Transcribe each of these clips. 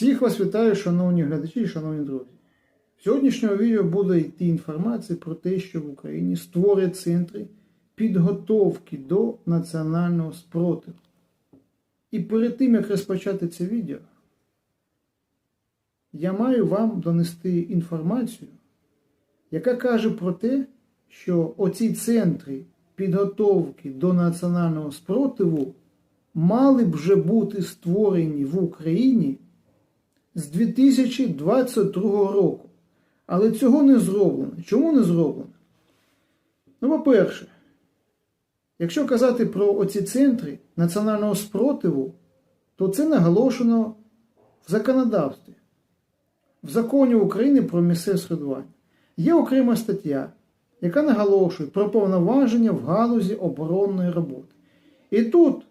Всіх вас вітаю, шановні глядачі і шановні друзі. В сьогоднішньому відео буде йти інформація про те, що в Україні створять центри підготовки до національного спротиву. І перед тим, як розпочати це відео, я маю вам донести інформацію, яка каже про те, що оці центри підготовки до національного спротиву мали б вже бути створені в Україні з 2022 року. Але цього не зроблено. Чому не зроблено? Ну, по-перше, якщо казати про оці центри національного спротиву, то це наголошено в законодавстві, в законі України про місцеве середування. Є окрема стаття, яка наголошує про повноваження в галузі оборонної роботи. І тут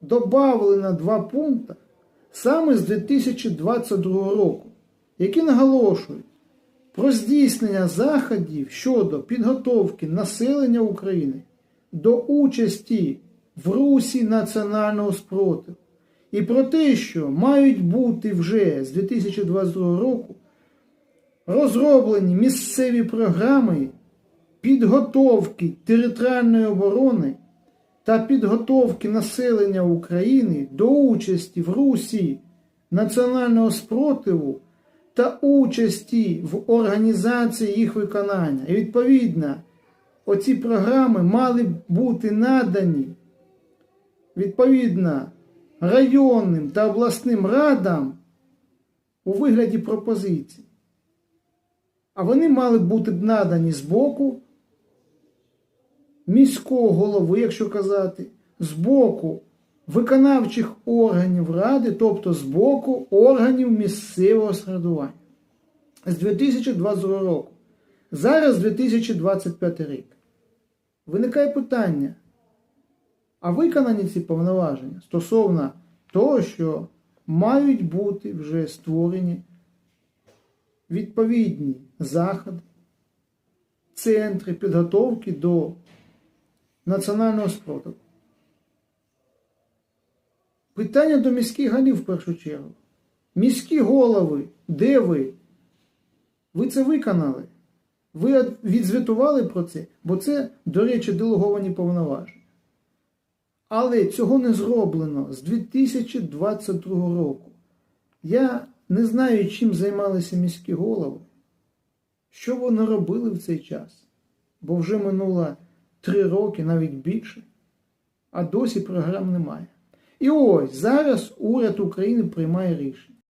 додавлено два пункти саме з 2022 року, які наголошують про здійснення заходів щодо підготовки населення України до участі в русі національного спротиву. І про те, що мають бути вже з 2022 року розроблені місцеві програми підготовки територіальної оборони та підготовки населення України до участі в русі національного спротиву та участі в організації їх виконання. І відповідно, оці програми мали бути надані відповідно районним та обласним радам у вигляді пропозицій. А вони мали бути надані з боку міського голови, якщо казати, з боку виконавчих органів ради, тобто з боку органів місцевого самоврядування. З 2022 року. Зараз 2025 рік. Виникає питання, а виконані ці повноваження стосовно того, що мають бути вже створені відповідні заходи, центри підготовки до національного спротиву. Питання до міських голів в першу чергу. Міські голови, де ви? Ви це виконали? Ви відзвітували про це, бо це, до речі, делеговані повноваження. Але цього не зроблено з 2022 року. Я не знаю, чим займалися міські голови, що вони робили в цей час, бо вже минуло три роки, навіть більше, а досі програм немає. І ось зараз уряд України приймає рішення.